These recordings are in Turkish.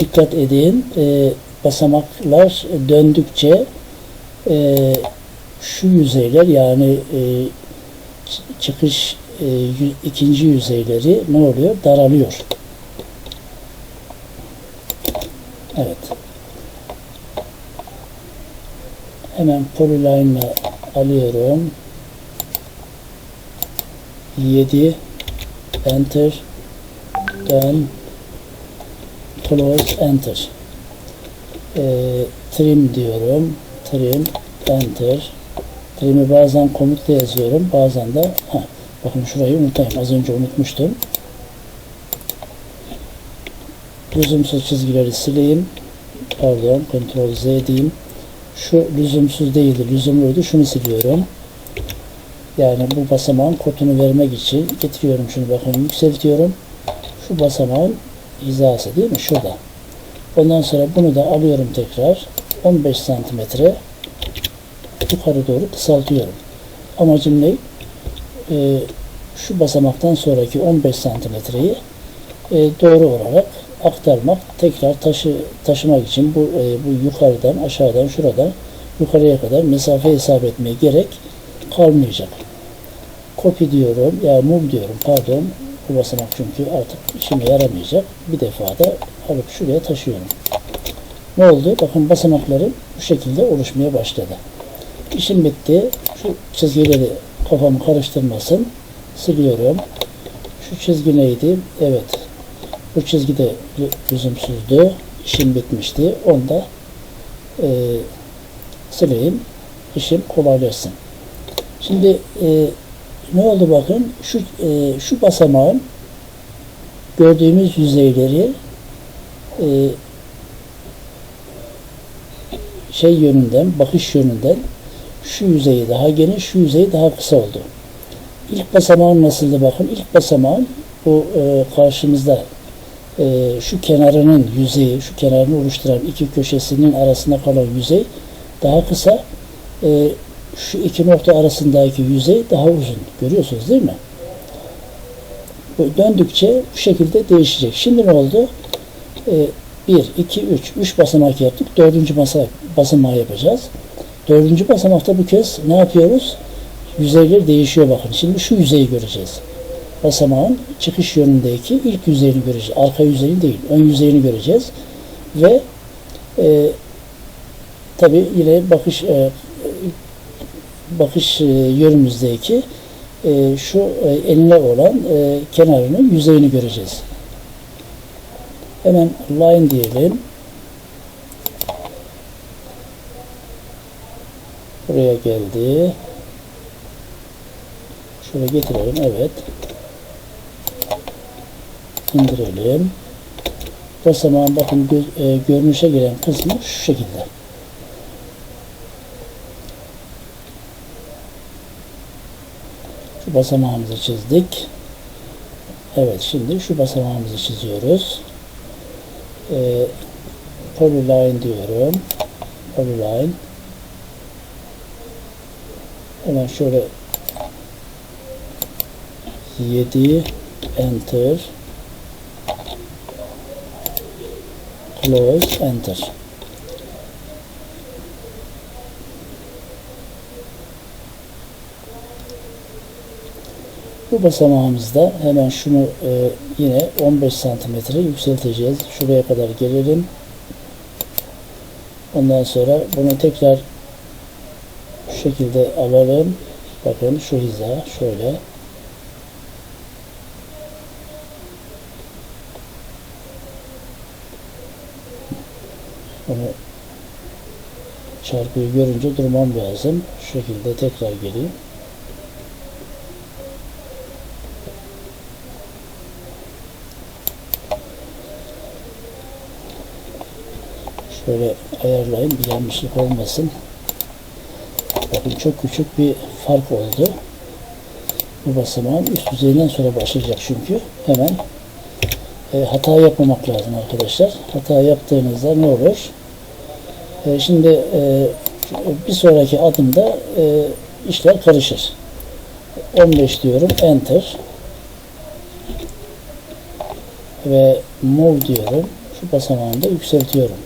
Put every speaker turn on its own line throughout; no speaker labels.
dikkat edin e, basamaklar döndükçe e, şu yüzeyler yani e, çıkış e, ikinci yüzeyleri ne oluyor? Daralıyor. Evet. Hemen polyline'la alıyorum. 7 enter dön close enter. Ee, trim diyorum. Trim enter. Trim'i bazen komutle yazıyorum bazen de ha, bakın şurayı unutayım az önce unutmuştum. Lüzumsuz çizgileri sileyim. Pardon Ctrl Z diyeyim. Şu lüzumsuz değildi lüzumluydu şunu siliyorum. Yani bu basamağın kodunu vermek için getiriyorum şunu bakın yükseltiyorum. Şu basamağın hizası değil mi? Şurada. Ondan sonra bunu da alıyorum tekrar. 15 santimetre yukarı doğru kısaltıyorum. Amacım ne? Ee, şu basamaktan sonraki 15 santimetreyi e, doğru olarak aktarmak tekrar taşı taşımak için bu e, bu yukarıdan aşağıdan şuradan yukarıya kadar mesafe hesap etmeye gerek kalmayacak. Copy diyorum ya move diyorum pardon bu çünkü artık işime yaramayacak. Bir defa da alıp şuraya taşıyorum. Ne oldu? Bakın basamaklarım bu şekilde oluşmaya başladı. İşim bitti. Şu çizgileri kafamı karıştırmasın. Siliyorum. Şu çizgi neydi? Evet. Bu çizgi de lü- lüzumsuzdu. İşim bitmişti. Onu da e, sileyim. İşim kolaylaşsın. Şimdi e, ne oldu bakın? Şu e, şu basamağın gördüğümüz yüzeyleri e, şey yönünden bakış yönünden şu yüzeyi daha geniş şu yüzeyi daha kısa oldu. İlk basamağın nasıldı bakın? İlk basamağın bu e, karşımızda e, şu kenarının yüzeyi şu kenarını oluşturan iki köşesinin arasında kalan yüzey daha kısa. E, şu iki nokta arasındaki yüzey daha uzun. Görüyorsunuz değil mi? Böyle döndükçe bu şekilde değişecek. Şimdi ne oldu? 1, 2, 3. 3 basamak yaptık. Dördüncü basamak, basamağı yapacağız. Dördüncü basamakta bu kez ne yapıyoruz? Yüzeyler değişiyor bakın. Şimdi şu yüzeyi göreceğiz. Basamağın çıkış yönündeki ilk yüzeyini göreceğiz. Arka yüzeyini değil, ön yüzeyini göreceğiz. Ve e, tabi yine bakış e, bakış e, yönümüzdeki e, şu e, enine olan kenarının yüzeyini göreceğiz. Hemen line diyelim. Buraya geldi. Şöyle getirelim. Evet. İndirelim. Basamağın bakın gö- e, görünüşe gelen kısmı şu şekilde. Basamağımızı çizdik. Evet şimdi şu basamağımızı çiziyoruz. Ee, polyline diyorum. Polyline. Hemen şöyle 7 enter close enter Bu basamağımızda hemen şunu e, yine 15 santimetre yükselteceğiz. Şuraya kadar gelelim. Ondan sonra bunu tekrar şu şekilde alalım. Bakın şu hiza şöyle. Bunu çarpıyı görünce durmam lazım. Şu şekilde tekrar geleyim. Şöyle ayarlayın bir yanlışlık olmasın. Bakın çok küçük bir fark oldu. Bu basamağın üst düzeyinden sonra başlayacak çünkü. Hemen e, hata yapmamak lazım arkadaşlar. Hata yaptığınızda ne olur? E, şimdi e, bir sonraki adımda e, işler karışır. 15 diyorum. Enter. Ve move diyorum. şu basamağını da yükseltiyorum.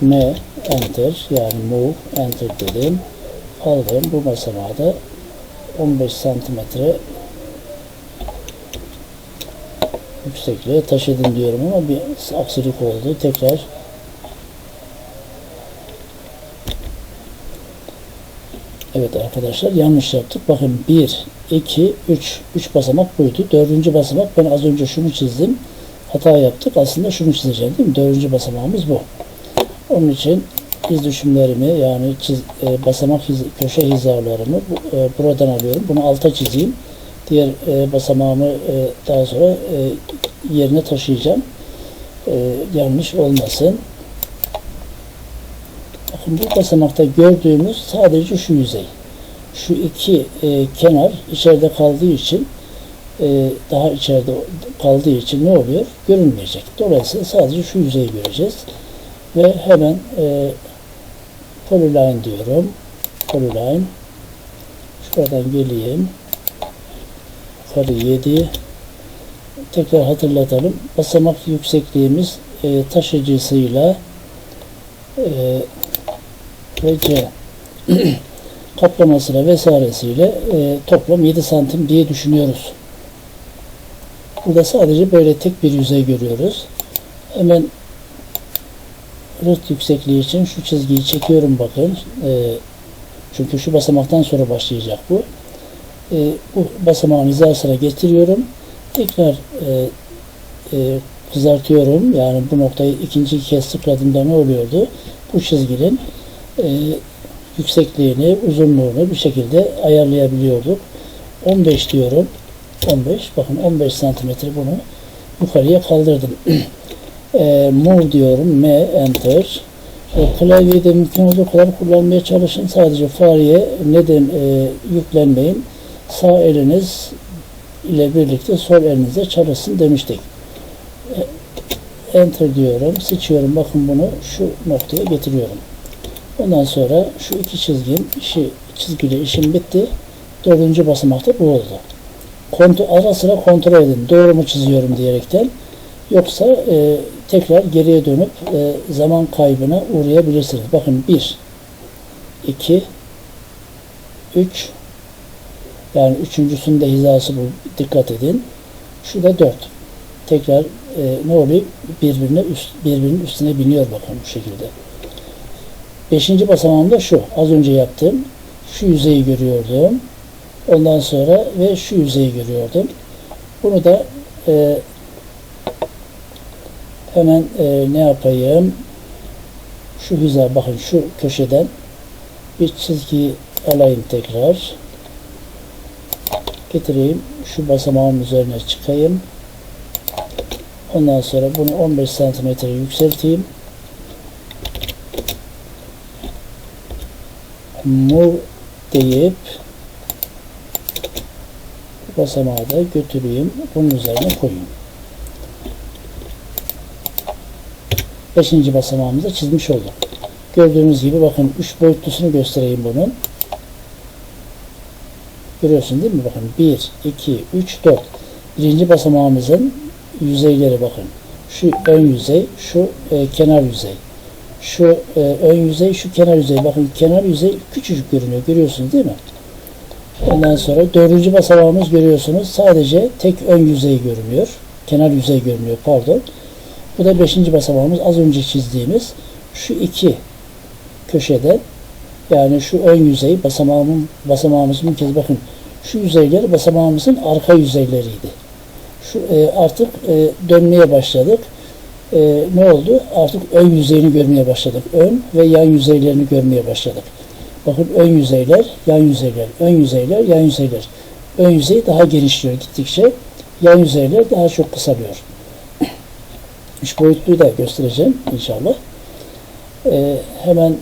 M enter yani move enter dedim. Aldım bu basamağı da 15 santimetre yüksekliğe taşıdım diyorum ama bir aksilik oldu. Tekrar Evet arkadaşlar yanlış yaptık. Bakın 1, 2, 3. 3 basamak buydu. Dördüncü basamak ben az önce şunu çizdim. Hata yaptık. Aslında şunu çizeceğim değil mi? Dördüncü basamağımız bu. Onun için iz düşümlerimi yani çiz, e, basamak hiz, köşe hizalarımı bu, e, buradan alıyorum. Bunu alta çizeyim. Diğer e, basamağımı e, daha sonra e, yerine taşıyacağım. E, yanlış olmasın. Bakın bu basamakta gördüğümüz sadece şu yüzey. Şu iki e, kenar içeride kaldığı için e, daha içeride kaldığı için ne oluyor? Görünmeyecek. Dolayısıyla sadece şu yüzeyi göreceğiz. Ve hemen e, polyline diyorum. Polyline. Şuradan geleyim. Yukarı 7. Tekrar hatırlatalım. Basamak yüksekliğimiz e, taşıcısıyla ve C kaplamasıyla vesairesiyle e, toplam 7 santim diye düşünüyoruz. Burada sadece böyle tek bir yüzey görüyoruz. Hemen rıht yüksekliği için şu çizgiyi çekiyorum bakın. E, çünkü şu basamaktan sonra başlayacak bu. E, bu basamağın hizasına getiriyorum. Tekrar e, e, kızartıyorum. Yani bu noktayı ikinci kez sıkladığımda ne oluyordu? Bu çizginin e, yüksekliğini, uzunluğunu bir şekilde ayarlayabiliyorduk. 15 diyorum. 15. Bakın 15 santimetre bunu yukarıya kaldırdım. e, move diyorum. M enter. E, klavyeyi de mümkün olduğu kadar kullanmaya çalışın. Sadece fareye neden e, yüklenmeyin. Sağ eliniz ile birlikte sol elinizle çalışsın demiştik. E, enter diyorum. Seçiyorum. Bakın bunu şu noktaya getiriyorum. Ondan sonra şu iki çizgim işi, çizgiyle işim bitti. Dördüncü basamakta bu oldu. Kontrol, ara sıra kontrol edin. Doğru mu çiziyorum diyerekten. Yoksa e, tekrar geriye dönüp e, zaman kaybına uğrayabilirsiniz. Bakın 1 2 3 yani üçüncüsünde hizası bu. Dikkat edin. Şu da 4. Tekrar e, ne oluyor? Birbirine üst, birbirinin üstüne biniyor bakın bu şekilde. Beşinci basamağımda şu. Az önce yaptığım. Şu yüzeyi görüyordum. Ondan sonra ve şu yüzeyi görüyordum. Bunu da e, hemen e, ne yapayım? Şu hiza bakın şu köşeden bir çizgi alayım tekrar. Getireyim. Şu basamağın üzerine çıkayım. Ondan sonra bunu 15 santimetre yükselteyim. move deyip basamağı da götüreyim. Bunun üzerine koyayım. Beşinci basamağımızı çizmiş olduk. Gördüğünüz gibi bakın üç boyutlusunu göstereyim bunun. Görüyorsun değil mi? Bakın 1, 2, 3, 4. Birinci basamağımızın yüzeyleri bakın. Şu ön yüzey, şu e, kenar yüzey şu e, ön yüzey, şu kenar yüzey. Bakın kenar yüzey küçücük görünüyor. Görüyorsunuz değil mi? Ondan sonra dördüncü basamağımız görüyorsunuz. Sadece tek ön yüzey görünüyor. Kenar yüzey görünüyor. Pardon. Bu da beşinci basamağımız. Az önce çizdiğimiz şu iki köşede yani şu ön yüzey basamağımın basamağımızın bir kez bakın şu yüzeyler basamağımızın arka yüzeyleriydi. Şu e, artık e, dönmeye başladık e, ne oldu? Artık ön yüzeyini görmeye başladık. Ön ve yan yüzeylerini görmeye başladık. Bakın ön yüzeyler, yan yüzeyler, ön yüzeyler, yan yüzeyler. Ön yüzey daha genişliyor gittikçe. Yan yüzeyler daha çok kısalıyor. Üç boyutluyu da göstereceğim inşallah. Ee, hemen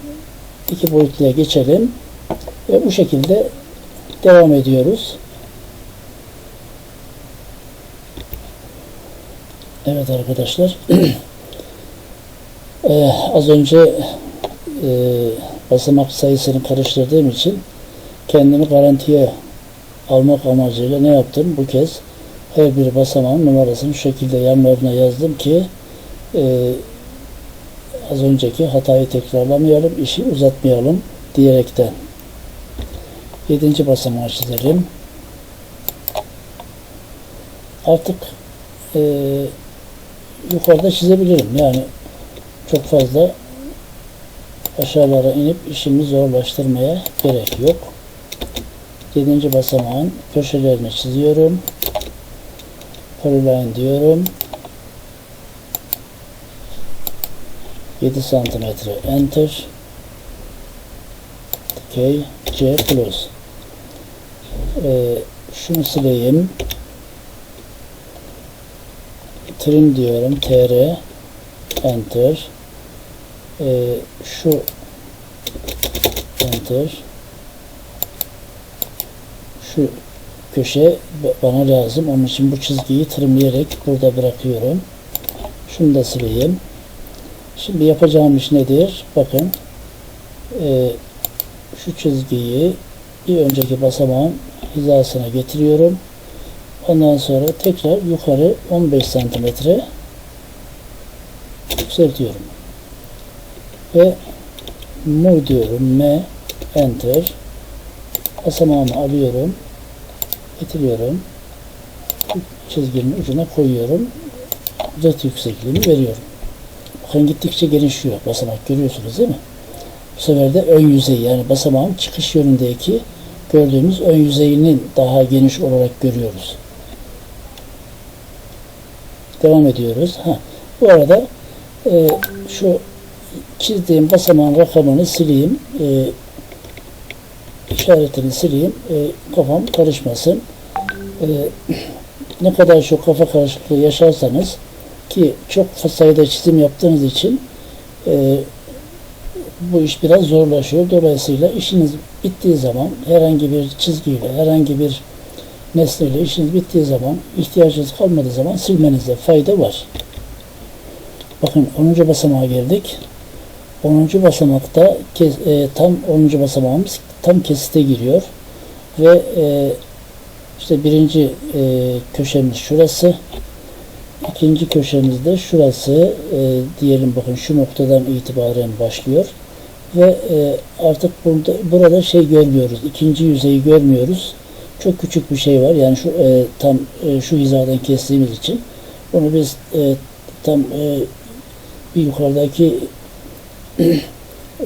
iki boyutluya geçelim. Ve bu şekilde devam ediyoruz. Evet arkadaşlar. ee, az önce e, basamak sayısını karıştırdığım için kendimi garantiye almak amacıyla ne yaptım? Bu kez her bir basamağın numarasını şu şekilde yanlarına yazdım ki e, az önceki hatayı tekrarlamayalım, işi uzatmayalım diyerekten. Yedinci basamağı çizelim. Artık e, yukarıda çizebilirim. Yani çok fazla aşağılara inip işimi zorlaştırmaya gerek yok. Yedinci basamağın köşelerini çiziyorum. Polyline diyorum. 7 santimetre enter. Dikey C plus. Ee, şunu sileyim. Trim diyorum tr enter. Ee, şu enter. Şu köşe bana lazım. Onun için bu çizgiyi trimleyerek burada bırakıyorum. Şunu da sileyim Şimdi yapacağım iş nedir? Bakın e, şu çizgiyi bir önceki basamağın hizasına getiriyorum. Ondan sonra tekrar yukarı 15 santimetre yükseltiyorum. Ve move diyorum. M enter basamağımı alıyorum. Getiriyorum. Çizginin ucuna koyuyorum. Red yüksekliğini veriyorum. Bakın gittikçe genişliyor basamak görüyorsunuz değil mi? Bu sefer de ön yüzey yani basamağın çıkış yönündeki gördüğümüz ön yüzeyinin daha geniş olarak görüyoruz. Devam ediyoruz. Ha, bu arada e, şu çizdiğim basamağın rakamını sileyim. E, işaretini sileyim. E, kafam karışmasın. E, ne kadar çok kafa karışıklığı yaşarsanız ki çok sayıda çizim yaptığınız için e, bu iş biraz zorlaşıyor. Dolayısıyla işiniz bittiği zaman herhangi bir çizgiyle, herhangi bir nesneyle işiniz bittiği zaman, ihtiyacınız kalmadığı zaman silmenizde fayda var. Bakın 10. basamağa geldik. 10. basamakta e, tam 10. basamağımız tam kesite giriyor. Ve e, işte birinci e, köşemiz şurası. İkinci köşemizde şurası e, diyelim bakın şu noktadan itibaren başlıyor ve e, artık burada burada şey görmüyoruz. ikinci yüzeyi görmüyoruz. Çok küçük bir şey var. Yani şu e, tam e, şu hizadan kestiğimiz için bunu biz e, tam e, bir yukarıdaki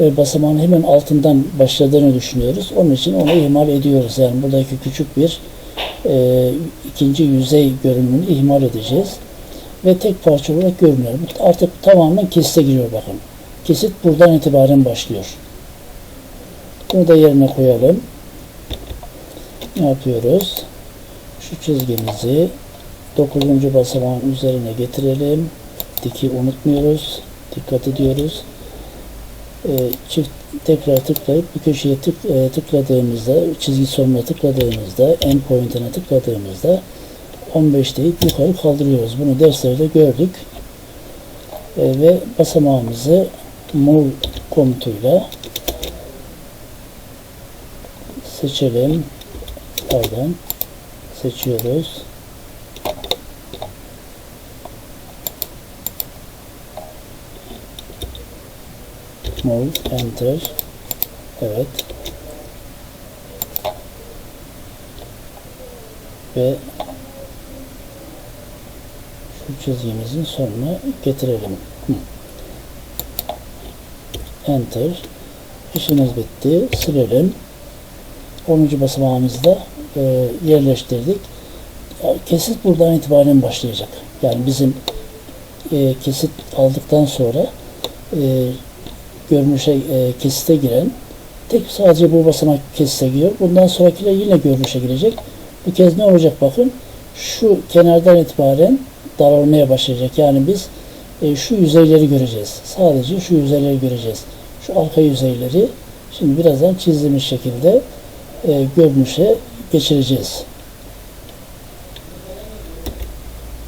e, basamağın hemen altından başladığını düşünüyoruz. Onun için onu ihmal ediyoruz. Yani buradaki küçük bir e, ikinci yüzey görünümünü ihmal edeceğiz ve tek parça olarak görünüyor. Artık tamamen kesite giriyor bakın. Kesit buradan itibaren başlıyor. Bunu da yerine koyalım. Ne yapıyoruz? Şu çizgimizi 9. basamağın üzerine getirelim. Diki unutmuyoruz. Dikkat ediyoruz. Ee, çift tekrar tıklayıp bir köşeye tık, e, tıkladığımızda, çizgi sonuna tıkladığımızda, end point'ine tıkladığımızda 15 deyip yukarı kaldırıyoruz. Bunu derslerde gördük. E, ve basamağımızı move komutuyla seçelim. Pardon. Seçiyoruz. Move, enter. Evet. Ve çizgimizin sonuna getirelim. Enter. İşimiz bitti. Silelim. 10. basamağımızda e, yerleştirdik. Kesit buradan itibaren başlayacak. Yani bizim e, kesit aldıktan sonra e, görünüşe e, kesite giren tek sadece bu basamak kesite giriyor. Bundan sonrakiler yine görünüşe girecek. Bu kez ne olacak bakın. Şu kenardan itibaren daralmaya başlayacak. Yani biz e, şu yüzeyleri göreceğiz. Sadece şu yüzeyleri göreceğiz. Şu arka yüzeyleri şimdi birazdan çizdiğimiz şekilde e, görünüşe geçireceğiz.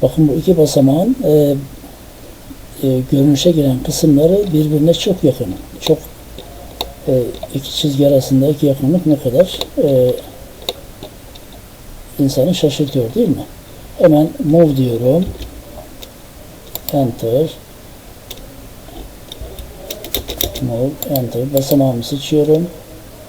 Bakın bu iki basamağın e, e, görünüşe giren kısımları birbirine çok yakın. Çok e, iki çizgi arasındaki yakınlık ne kadar e, insanı şaşırtıyor değil mi? Hemen move diyorum. Enter. Move, enter. Basamağımı seçiyorum.